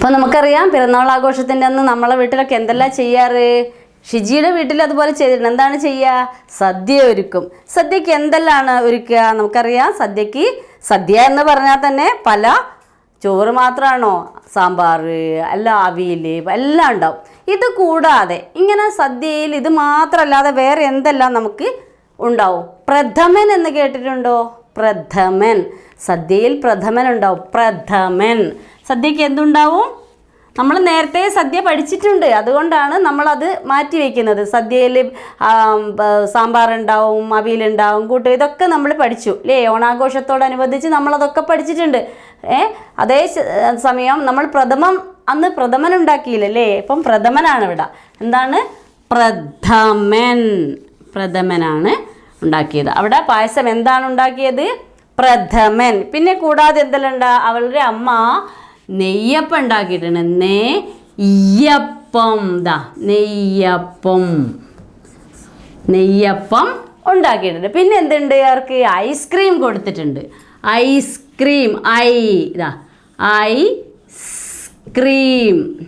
അപ്പോൾ നമുക്കറിയാം പിറന്നാൾ ആഘോഷത്തിന്റെ അന്ന് നമ്മളെ വീട്ടിലൊക്കെ എന്തെല്ലാം ചെയ്യാറ്? ഷിജിയുടെ വീട്ടിൽ അതുപോലെ ചെയ്തിട്ടുണ്ട്. എന്താണ് ചെയ്യുക സദ്യ ഒരുക്കും. സദ്യക്ക് എന്തെല്ലാണ് ഒരുക്കുക? നമുക്കറിയാം സദ്യക്ക് സദ്യ എന്ന് പറഞ്ഞാൽ തന്നെ പല ചോറ് മാത്രമാണോ സാമ്പാർ അല്ല അവിയൽ എല്ലാം ഉണ്ടാവും. ഇത് കൂടാതെ ഇങ്ങനെ സദ്യയിൽ ഇത് മാത്രമല്ലാതെ വേറെ എന്തെല്ലാം നമുക്ക് ഉണ്ടാവും? പ്രഥമൻ എന്ന് കേട്ടിട്ടുണ്ടോ? പ്രഥമൻ. സദ്യയിൽ പ്രഥമൻ ഉണ്ടാവും. പ്രഥമൻ. സദ്യക്ക് എന്തുണ്ടാവും? നമ്മൾ നേരത്തെ സദ്യ പഠിച്ചിട്ടുണ്ട്. അതുകൊണ്ടാണ് നമ്മളത് മാറ്റി വയ്ക്കുന്നത് സദ്യയിൽ സാമ്പാർ ഉണ്ടാവും അവിയലുണ്ടാവും കൂട്ട് ഇതൊക്കെ നമ്മൾ പഠിച്ചു. അല്ലേ ഓണാഘോഷത്തോടനുബന്ധിച്ച് നമ്മളതൊക്കെ പഠിച്ചിട്ടുണ്ട്. ഏ? അതേ സമയം നമ്മൾ പ്രഥമം അന്ന് പ്രഥമൻ ഉണ്ടാക്കിയില്ലല്ലേ ഇപ്പം പ്രഥമനാണ് ഇവിടെ. എന്താണ്? പ്രഥമൻ. പ്രഥമനാണ് ഉണ്ടാക്കിയത്. അവിടെ പായസം എന്താണ് ഉണ്ടാക്കിയത്? പ്രഥമൻ. പിന്നെ കൂടാതെ എന്തെല്ലാം അവളുടെ അമ്മ നെയ്യപ്പം ഉണ്ടാക്കിയിട്ടുണ്ട് നെയ്യപ്പം. ദാ നെയ്യപ്പം. നെയ്യപ്പം ഉണ്ടാക്കിയിട്ടുണ്ട്. പിന്നെ എന്തുണ്ട്? അവർക്ക് ഐസ്ക്രീം കൊടുത്തിട്ടുണ്ട്. ഐസ്ക്രീം ഐ ഇതാ ഐസ്ക്രീം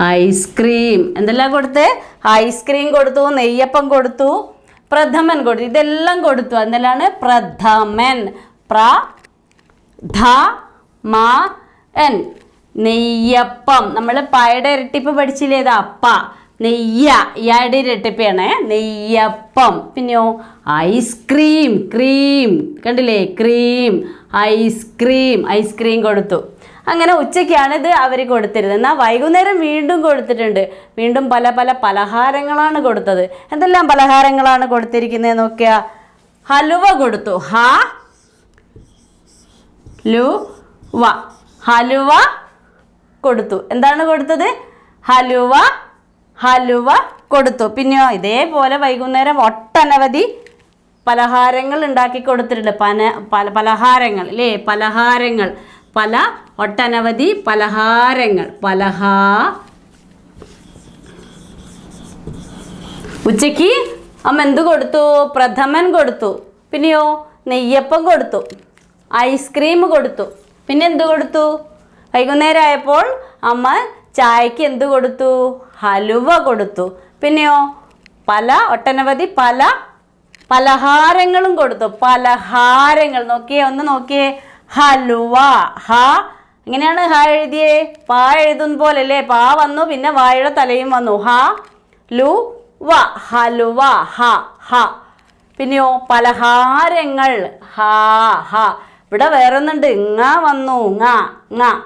ഐസ്ക്രീം എന്തെല്ലാം കൊടുത്ത്? ഐസ്ക്രീം കൊടുത്തു നെയ്യപ്പം കൊടുത്തു പ്രഥമൻ കൊടുത്തു. ഇതെല്ലാം കൊടുത്തു. എന്തെല്ലാണ് പ്രഥമൻ. പ്ര ധ മ എൻ. നെയ്യപ്പം. നമ്മൾ പായയുടെ ഇരട്ടിപ്പ് പഠിച്ചില്ലേ അപ്പ നെയ്യ ഇയാടെ ഇരട്ടിപ്പാണ് നെയ്യപ്പം. പിന്നെയോ ഐസ്ക്രീം ക്രീം. കണ്ടില്ലേ cream ice cream. Ice cream കൊടുത്തു. അങ്ങനെ ഉച്ചയ്ക്കാണ് ഇത് അവർ കൊടുത്തിരുന്നത്. എന്നാൽ വൈകുന്നേരം വീണ്ടും കൊടുത്തിട്ടുണ്ട്. വീണ്ടും പല പല പലഹാരങ്ങളാണ് കൊടുത്തത്. എന്തെല്ലാം പലഹാരങ്ങളാണ് കൊടുത്തിരിക്കുന്നത് നോക്കിയാൽ ഹലുവ കൊടുത്തു. ഹാ ലു വ ഹലുവ കൊടുത്തു. എന്താണ് കൊടുത്തത്? ഹലുവ ഹലുവ കൊടുത്തു. പിന്നെയോ ഇതേപോലെ വൈകുന്നേരം ഒട്ടനവധി പലഹാരങ്ങൾ ഉണ്ടാക്കി കൊടുത്തിട്ടുണ്ട്. പന പല പലഹാരങ്ങൾ അല്ലേ പലഹാരങ്ങൾ. പല ഒട്ടനവധി പലഹാരങ്ങൾ. പലഹാ. ഉച്ചയ്ക്ക് അമ്മ എന്ത് കൊടുത്തു? പ്രഥമൻ കൊടുത്തു. പിന്നെയോ നെയ്യപ്പം കൊടുത്തു. ഐസ്ക്രീം കൊടുത്തു. പിന്നെ എന്ത് കൊടുത്തു? വൈകുന്നേരം ആയപ്പോൾ അമ്മ ചായക്ക് എന്ത് കൊടുത്തു? ഹലുവ കൊടുത്തു. പിന്നെയോ? പല ഒട്ടനവധി പല പലഹാരങ്ങളും കൊടുത്തു. പലഹാരങ്ങൾ. നോക്കിയേ ഒന്ന് നോക്കിയേ. ഹലുവ. ഹ. എങ്ങനെയാണ് ഹ എഴുതിയേ? പാ എഴുതുന്ന പോലെ അല്ലേ പാ വന്നു പിന്നെ വായുടെ തലയും വന്നു. ഹ ലു വ. ഹലുവ. ഹ ഹ. പിന്നെയോ? പലഹാരങ്ങൾ. ഹാ ഹ. ഇവിടെ വേറെ ഒന്നുണ്ട് ഇങ്ങ വന്നു. ങ ങ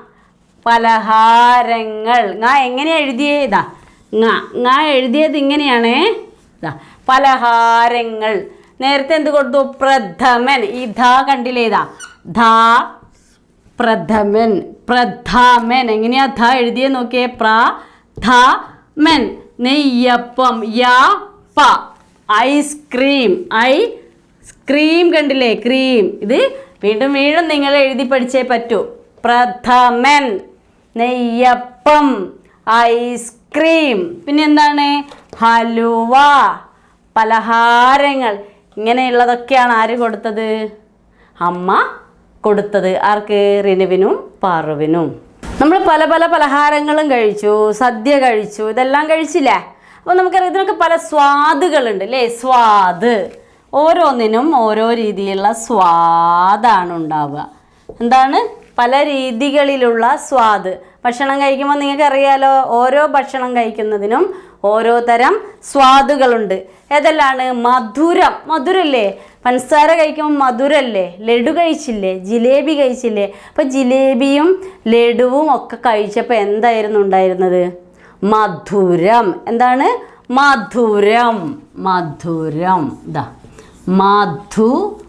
പലഹാരങ്ങൾ. ങ എങ്ങനെ എഴുതിയതാ ങ ങ എഴുതിയത് ഇങ്ങനെയാണ്. ഇതാ. പലഹാരങ്ങൾ. നേരത്തെ എന്ത് കൊടുത്തു? പ്രഥമൻ. ഈ ധ കണ്ടില്ലേതാ ധ പ്രഥമൻ. പ്രഥമൻ. എങ്ങനെയാ ധ എഴുതിയേ നോക്കിയേ? പ്ര ധ മൻ നെയ്യപ്പം. യ പ. Ice cream. ഐ ക്രീം കണ്ടില്ലേ? ക്രീം. ഇത് വീണ്ടും വീണ്ടും നിങ്ങൾ എഴുതി പഠിച്ചേ പറ്റൂ. പ്രഥമൻ നെയ്യപ്പം ഐസ്ക്രീം പിന്നെ എന്താണ് ഹലുവ പലഹാരങ്ങൾ. ഇങ്ങനെയുള്ളതൊക്കെയാണ് ആര് കൊടുത്തത്? അമ്മ കൊടുത്തത്. ആർക്ക്? റിനുവിനും പാറുവിനും. നമ്മൾ പല പല പലഹാരങ്ങളും കഴിച്ചു സദ്യ കഴിച്ചു ഇതെല്ലാം കഴിച്ചില്ലേ? അപ്പോൾ നമുക്കറിയാം ഇതിനൊക്കെ പല സ്വാദുകളുണ്ട് അല്ലേ? സ്വാദ്. ഓരോന്നിനും ഓരോ രീതിയിലുള്ള സ്വാദാണ് ഉണ്ടാവുക. എന്താണ്? പല രീതികളിലുള്ള സ്വാദ്. ഭക്ഷണം കഴിക്കുമ്പോൾ നിങ്ങൾക്ക് അറിയാലോ ഓരോ ഭക്ഷണം കഴിക്കുന്നതിനും ഓരോ തരം സ്വാദുകളുണ്ട്. ഏതെല്ലാണ്? മധുരം. മധുരല്ലേ? പഞ്ചസാര കഴിക്കുമ്പോൾ മധുരല്ലേ? ലഡു കഴിച്ചില്ലേ? ജിലേബി കഴിച്ചില്ലേ? അപ്പോൾ ജിലേബിയും ലഡുവും ഒക്കെ കഴിച്ചപ്പോൾ എന്തായിരുന്നു ഉണ്ടായിരുന്നത്? മധുരം. എന്താണ്? മധുരം. മധുരം. ഇതാ മധു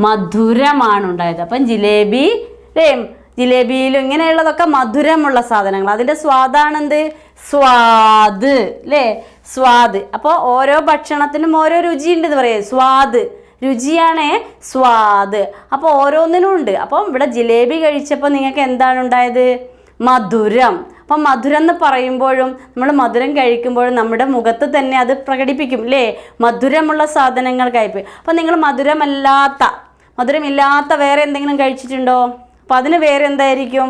മധുരമാണ് ഉണ്ടായത് അപ്പം ജിലേബി അല്ലേ ജിലേബിയിലും ഇങ്ങനെയുള്ളതൊക്കെ മധുരമുള്ള സാധനങ്ങൾ. അതിന്റെ സ്വാദാണെന്ത്? സ്വാദ് അല്ലേ സ്വാദ്. അപ്പോൾ ഓരോ ഭക്ഷണത്തിനും ഓരോ രുചിയുണ്ട് എന്ന് പറയേ സ്വാദ്. രുചിയാണ് സ്വാദ്. അപ്പോൾ ഓരോന്നിനും ഉണ്ട്. അപ്പം ഇവിടെ ജിലേബി കഴിച്ചപ്പോൾ നിങ്ങൾക്ക് എന്താണ് ഉണ്ടായത്? മധുരം. അപ്പം മധുരം എന്ന് പറയുമ്പോഴും നമ്മൾ മധുരം കഴിക്കുമ്പോഴും നമ്മുടെ മുഖത്ത് തന്നെ അത് പ്രകടിപ്പിക്കും അല്ലേ മധുരമുള്ള സാധനങ്ങൾ കഴിപ്പ് അപ്പം നിങ്ങൾ മധുരമല്ലാത്ത മധുരമില്ലാത്ത വേറെ എന്തെങ്കിലും കഴിച്ചിട്ടുണ്ടോ? അപ്പം അതിന് വേറെ എന്തായിരിക്കും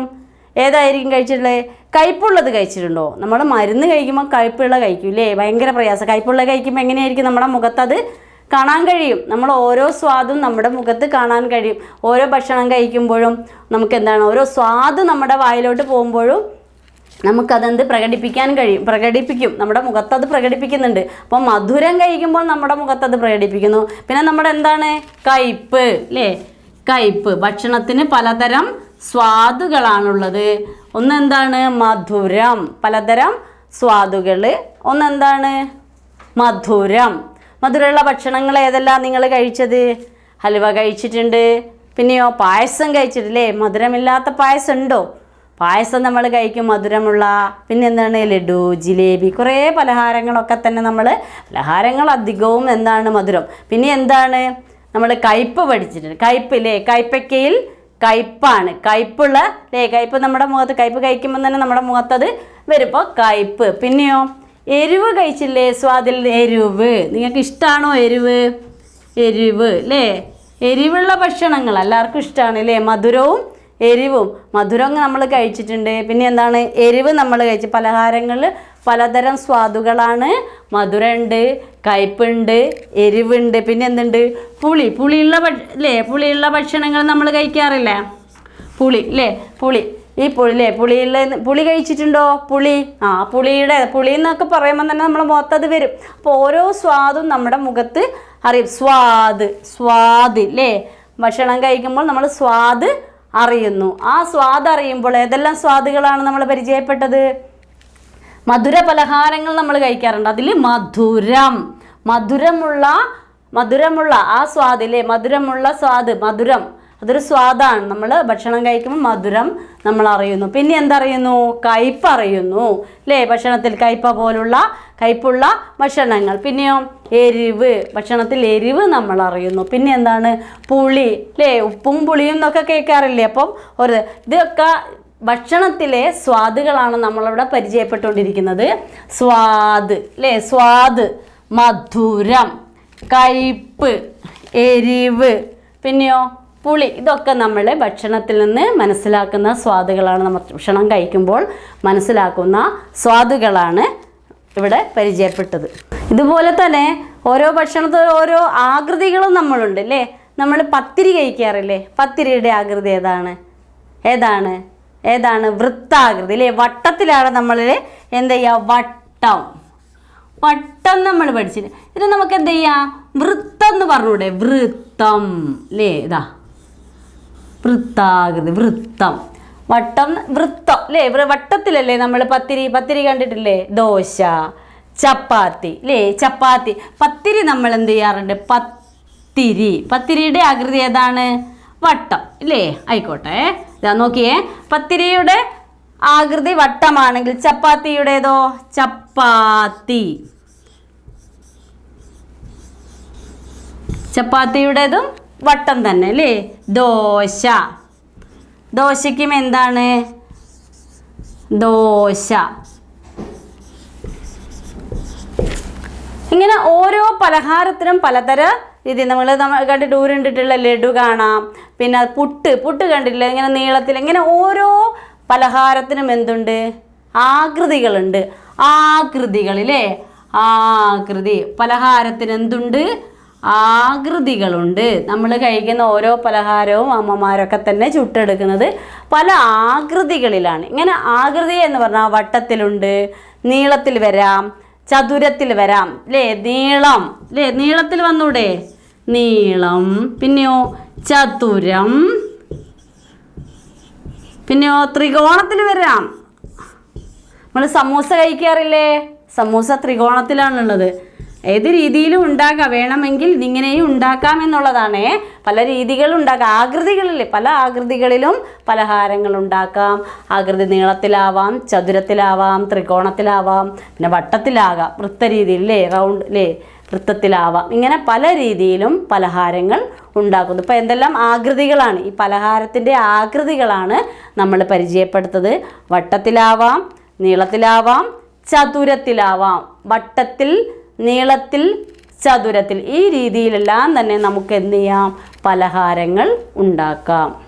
ഏതായിരിക്കും കഴിച്ചിട്ടുള്ളത് കയ്പുള്ളത് കഴിച്ചിട്ടുണ്ടോ? നമ്മൾ മരുന്ന് കഴിക്കുമ്പോൾ കയ്പുള്ള കഴിക്കും അല്ലേ ഭയങ്കര പ്രയാസം. കയ്പുള്ള കഴിക്കുമ്പോൾ എങ്ങനെയായിരിക്കും നമ്മുടെ മുഖത്ത് അത് കാണാൻ കഴിയും? നമ്മൾ ഓരോ സ്വാദും നമ്മുടെ മുഖത്ത് കാണാൻ കഴിയും. ഓരോ ഭക്ഷണം കഴിക്കുമ്പോഴും നമുക്ക് എന്താണ് ഓരോ സ്വാദ് നമ്മുടെ വായിലോട്ട് പോകുമ്പോഴും നമുക്കതെന്ത് പ്രകടിപ്പിക്കാൻ കഴിയും? പ്രകടിപ്പിക്കും. നമ്മുടെ മുഖത്തത് പ്രകടിപ്പിക്കുന്നുണ്ട്. അപ്പോൾ മധുരം കഴിക്കുമ്പോൾ നമ്മുടെ മുഖത്തത് പ്രകടിപ്പിക്കുന്നു. പിന്നെ നമ്മുടെ എന്താണ്? കയ്പ്പ് അല്ലേ കയ്പ്പ്. ഭക്ഷണത്തിന് പലതരം സ്വാദുകളാണുള്ളത്. ഒന്നെന്താണ്? മധുരം. പലതരം സ്വാദുകൾ. ഒന്നെന്താണ്? മധുരം. മധുരമുള്ള ഭക്ഷണങ്ങൾ ഏതെല്ലാം നിങ്ങൾ കഴിച്ചത്? ഹലുവ കഴിച്ചിട്ടുണ്ട്. പിന്നെയോ പായസം കഴിച്ചിട്ടില്ലേ? മധുരമില്ലാത്ത പായസം ഉണ്ടോ? പായസം നമ്മൾ കഴിക്കും മധുരമുള്ള പിന്നെ എന്താണ് ലഡു ജിലേബി കുറേ പലഹാരങ്ങളൊക്കെ തന്നെ നമ്മൾ പലഹാരങ്ങൾ അധികവും എന്താണ് മധുരം. പിന്നെ എന്താണ്? നമ്മൾ കയ്പ്പ് പഠിച്ചിട്ടുണ്ട്. കയ്പ്പ് ഇല്ലേ? കയ്പ്പയ്ക്കയിൽ കയ്പ്പാണ്. കയ്പ്പുള്ള അല്ലേ കയ്പ്പ് നമ്മുടെ മുഖത്ത് കയ്പ്പ് കഴിക്കുമ്പോൾ തന്നെ നമ്മുടെ മുഖത്തത് വരുമ്പോൾ കയ്പ്പ്. പിന്നെയോ? എരിവ് കഴിച്ചില്ലേ സ്വാദിൽ? എരിവ്. നിങ്ങൾക്ക് ഇഷ്ടമാണോ എരിവ്? എരിവ് അല്ലേ എരിവുള്ള ഭക്ഷണങ്ങൾ എല്ലാവർക്കും ഇഷ്ടമാണ് അല്ലേ മധുരവും എരിവും. മധുരം നമ്മൾ കഴിച്ചിട്ടുണ്ട്. പിന്നെ എന്താണ്? എരിവ് നമ്മൾ കഴിച്ച് പലഹാരങ്ങൾ പലതരം സ്വാദുകളാണ്. മധുരമുണ്ട് കയ്പുണ്ട് എരിവുണ്ട്. പിന്നെ എന്തുണ്ട്? പുളി. പുളിയുള്ള അല്ലേ പുളിയുള്ള ഭക്ഷണങ്ങൾ നമ്മൾ കഴിക്കാറില്ലേ? പുളി അല്ലേ പുളി. ഈ പുളി അല്ലേ പുളിയുള്ള പുളി കഴിച്ചിട്ടുണ്ടോ? പുളി. ആ പുളിയുടെ പുളി എന്നൊക്കെ പറയുമ്പോൾ തന്നെ നമ്മുടെ മുഖത്തത് വരും. അപ്പോൾ ഓരോ സ്വാദും നമ്മുടെ മുഖത്ത് അറിയും. സ്വാദ് സ്വാദ് അല്ലേ ഭക്ഷണം കഴിക്കുമ്പോൾ നമ്മൾ സ്വാദ് അറിയുന്നു. ആ സ്വാദ് അറിയുമ്പോൾ ഏതെല്ലാം സ്വാദുകളാണ് നമ്മൾ പരിചയപ്പെട്ടത്? മധുര പലഹാരങ്ങൾ നമ്മൾ കഴിക്കാറുണ്ട്. അതിൽ മധുരം. മധുരമുള്ള മധുരമുള്ള ആ സ്വാദിലെ മധുരമുള്ള സ്വാദ് മധുരം. അതൊരു സ്വാദാണ്. നമ്മൾ ഭക്ഷണം കഴിക്കുമ്പോൾ മധുരം നമ്മൾ അറിയുന്നു. പിന്നെ എന്തറിയുന്നു? കയ്പ് അറിയുന്നു. അല്ലേ ഭക്ഷണത്തിൽ കയ്പ പോലുള്ള കയ്പുള്ള ഭക്ഷണങ്ങൾ. പിന്നെയോ എരിവ്. ഭക്ഷണത്തിൽ എരിവ് നമ്മൾ അറിയുന്നു. പിന്നെ എന്താണ്? പുളി. അല്ലേ ഉപ്പും പുളിയും എന്നൊക്കെ കേൾക്കാറില്ലേ? അപ്പം ഒരു ഇതൊക്കെ ഭക്ഷണത്തിലെ സ്വാദുകളാണ് നമ്മളിവിടെ പരിചയപ്പെട്ടുകൊണ്ടിരിക്കുന്നത്. സ്വാദ്. അല്ലേ സ്വാദ്. മധുരം. കയ്പ്പ് എരിവ്. പിന്നെയോ പുളി ഇതൊക്കെ നമ്മൾ ഭക്ഷണത്തിൽ നിന്ന് മനസ്സിലാക്കുന്ന സ്വാദുകളാണ് നമ്മൾ ഭക്ഷണം കഴിക്കുമ്പോൾ മനസ്സിലാക്കുന്ന സ്വാദുകളാണ് ഇവിടെ പരിചയപ്പെട്ടത്. ഇതുപോലെ തന്നെ ഓരോ ഭക്ഷണത്തിൽ ഓരോ ആകൃതികളും നമ്മളുണ്ട് അല്ലേ നമ്മൾ പത്തിരി കഴിക്കാറില്ലേ? പത്തിരിയുടെ ആകൃതി ഏതാണ്? ഏതാണ്? ഏതാണ് വൃത്താകൃതി അല്ലേ വട്ടത്തിലാണ് നമ്മൾ എന്ത് ചെയ്യുക? വട്ടം. വട്ടം നമ്മൾ പഠിച്ചിട്ട് ഇത് നമുക്ക് എന്ത് ചെയ്യാം? വൃത്തം എന്ന് പറഞ്ഞൂടെ? വൃത്തം അല്ലേ ഇതാ. വൃത്താകൃതി വൃത്തം. വട്ടം വൃത്തം അല്ലേ വട്ടത്തിലല്ലേ നമ്മൾ പത്തിരി പത്തിരി കണ്ടിട്ടില്ലേ? ദോശ ചപ്പാത്തി അല്ലേ ചപ്പാത്തി. പത്തിരി നമ്മൾ എന്ത് ചെയ്യാറുണ്ട്? പത്തിരി. പത്തിരിയുടെ ആകൃതി ഏതാണ്? വട്ടം ഇല്ലേ ആയിക്കോട്ടെ. ഇതാ നോക്കിയേ. പത്തിരിയുടെ ആകൃതി വട്ടമാണെങ്കിൽ ചപ്പാത്തിയുടേതോ? ചപ്പാത്തി. ചപ്പാത്തിയുടേതും വട്ടം തന്നെ അല്ലേ? ദോശ. ദോശയ്ക്കും എന്താണ്? ദോശ. ഇങ്ങനെ ഓരോ പലഹാരത്തിനും പലതര രീതി. നമ്മൾ നമ്മൾ കണ്ടിട്ട് ഊരുണ്ടിട്ടുള്ള ലഡു കാണാം. പിന്നെ പുട്ട് പുട്ട് കണ്ടിട്ടില്ല? ഇങ്ങനെ നീളത്തിൽ ഇങ്ങനെ ഓരോ പലഹാരത്തിനും എന്തുണ്ട്? ആകൃതികളുണ്ട്. ആകൃതികളില്ലേ ആകൃതി. പലഹാരത്തിന് എന്തുണ്ട്? ആകൃതികളുണ്ട്. നമ്മൾ കഴിക്കുന്ന ഓരോ പലഹാരവും അമ്മമാരൊക്കെ തന്നെ ചുട്ടെടുക്കുന്നത് പല ആകൃതികളിലാണ്. ഇങ്ങനെ ആകൃതി എന്ന് പറഞ്ഞാൽ വട്ടത്തിലുണ്ട് നീളത്തിൽ വരാം ചതുരത്തിൽ വരാം അല്ലേ നീളം അല്ലേ നീളത്തിൽ വന്നൂടെ? നീളം പിന്നെയോ ചതുരം പിന്നെയോ ത്രികോണത്തിൽ വരാം. നമ്മൾ സമൂസ കഴിക്കാറില്ലേ? സമൂസ ത്രികോണത്തിലാണുള്ളത്. ഏത് രീതിയിലും ഉണ്ടാക്കാം വേണമെങ്കിൽ ഇങ്ങനെയും ഉണ്ടാക്കാം എന്നുള്ളതാണ്. പല രീതികളും ഉണ്ടാക്കാം പല ആകൃതികളിലും പലഹാരങ്ങൾ ഉണ്ടാക്കാം. ആകൃതി നീളത്തിലാവാം ചതുരത്തിലാവാം ത്രികോണത്തിലാവാം പിന്നെ വട്ടത്തിലാകാം. വൃത്ത രീതിയിൽ അല്ലേ റൗണ്ട് അല്ലേ വൃത്തത്തിലാവാം. ഇങ്ങനെ പല രീതിയിലും പലഹാരങ്ങൾ ഉണ്ടാക്കുന്നു. ഇപ്പോൾ എന്തെല്ലാം ആകൃതികളാണ്? ഈ പലഹാരത്തിന്റെ ആകൃതികളാണ് നമ്മൾ പരിചയപ്പെടുത്തത്. വട്ടത്തിലാവാം നീളത്തിലാവാം ചതുരത്തിലാവാം. വട്ടത്തിൽ നീളത്തിൽ ചതുരത്തിൽ ഈ രീതിയിലെല്ലാം തന്നെ നമുക്ക് എന്ത് ചെയ്യാം? പലഹാരങ്ങൾ ഉണ്ടാക്കാം.